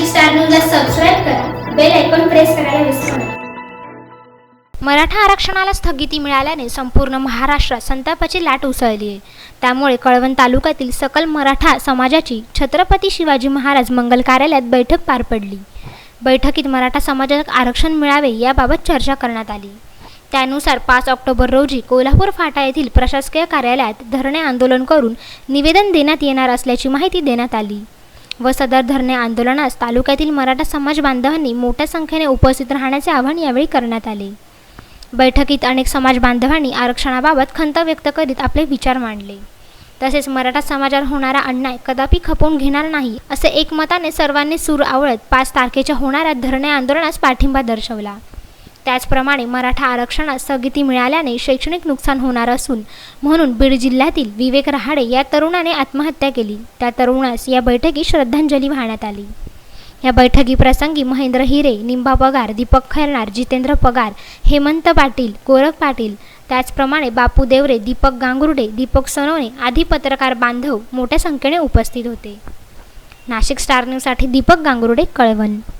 Nashik star न्यूजला subscribe करा. Bell icon press करायला विसरू नका. मराठा आरक्षणाला स्थगिती मिळाल्याने संपूर्ण महाराष्ट्रात संतापाची लाट उसळली आहे. त्यामुळे कळवण तालुक्यातील सकल मराठा समाजाची छत्रपती शिवाजी महाराज मंगल कार्यालयात बैठक पार पडली. बैठकीत मराठा समाजात आरक्षण मिळावे याबाबत चर्चा करण्यात आली. त्यानुसार पाच ऑक्टोबर रोजी कोल्हापूर फाटा येथील प्रशासकीय कार्यालयात धरणे आंदोलन करून निवेदन देण्यात येणार असल्याची माहिती देण्यात आली. व सदर धरणे आंदोलनास तालुक्यातील मराठा समाज बांधवांनी मोठ्या संख्येने उपस्थित राहण्याचे आवाहन यावेळी करण्यात आले. बैठकीत अनेक समाज बांधवांनी आरक्षणाबाबत खंत व्यक्त करीत आपले विचार मांडले. तसेच मराठा समाजावर होणारा अन्याय कदापि खपवून घेणार नाही असे एकमताने सर्वांनी सूर आवळत पाच तारखेच्या होणाऱ्या धरणे आंदोलनास पाठिंबा दर्शवला. त्याचप्रमाणे मराठा आरक्षणास स्थगिती मिळाल्याने शैक्षणिक नुकसान होणार असून म्हणून बीड जिल्ह्यातील विवेक रहाडे या तरुणाने आत्महत्या केली. त्या तरुणास या बैठकीत श्रद्धांजली वाहण्यात आली. या बैठकीप्रसंगी महेंद्र हिरे निंबा पगार दीपक खैरनार जितेंद्र पगार हेमंत पाटील गोरख पाटील त्याचप्रमाणे बापू देवरे दीपक गांगुर्डे दीपक सनोने आदी पत्रकार बांधव मोठ्या संख्येने उपस्थित होते. नाशिक स्टार न्यूजसाठी दीपक गांगुर्डे कळवण.